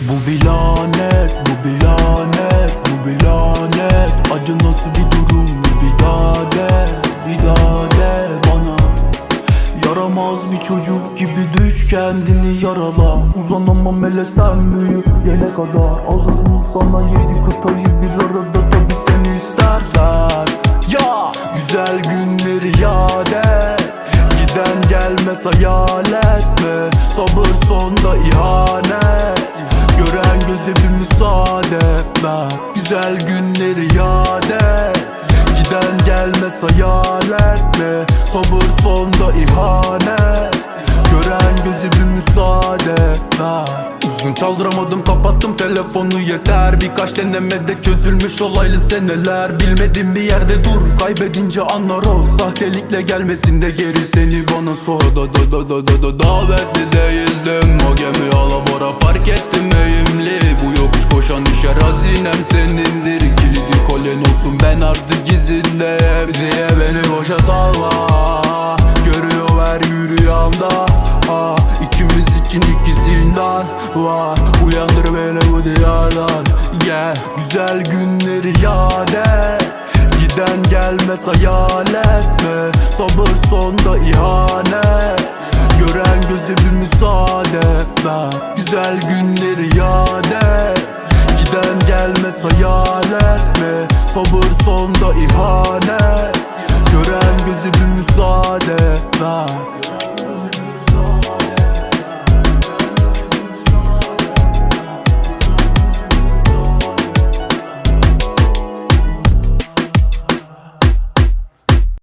bir lanet Bu bir lanet Bu bir lanet. Acı nasıl bir durum Bir daha de Bir daha de bana. Yaramaz bir çocuk gibi düş kendini yarala. Uzanamam hele sen büyüyene kadar. Alırım sana yedi kıtayı bir arada tabi sen istersen. Ya! Güzel günleri yad Giden gelmez hayal etme Sabır sonda ihanet göze bir müsaade ver Güzel günleri yad et. Giden gelmez hayal etme. Sabır sonda ihanet. Gören gözü bir müsaade ver Uzun çaldıramadım kapattım telefonu. Yeter Birkaç denemede çözülmüş olaylı seneler. Bilmedim bir yerde dur kaybedince anlar o Sahtelikle gelmesin de geri seni bana sor. Da da da da da da davetli değildim. O gemi alabora fark ettim eğimli Koşan düşer hazinem senindir. Kilidi kolyen olsun ben artık izindeyim Diye beni boşa salma. Görüyor her rüyamda ha, İkimiz için iki zindan var. Uyandır beni bu diyardan. Gel güzel günleri yad Giden gelmez hayal etme. Sabır sonda ihanet. Gören göze bir müsaade ver Güzel günleri yad gelmez hayal etme. Sabır sonda ihanet. Gören gözü bir müsaade ver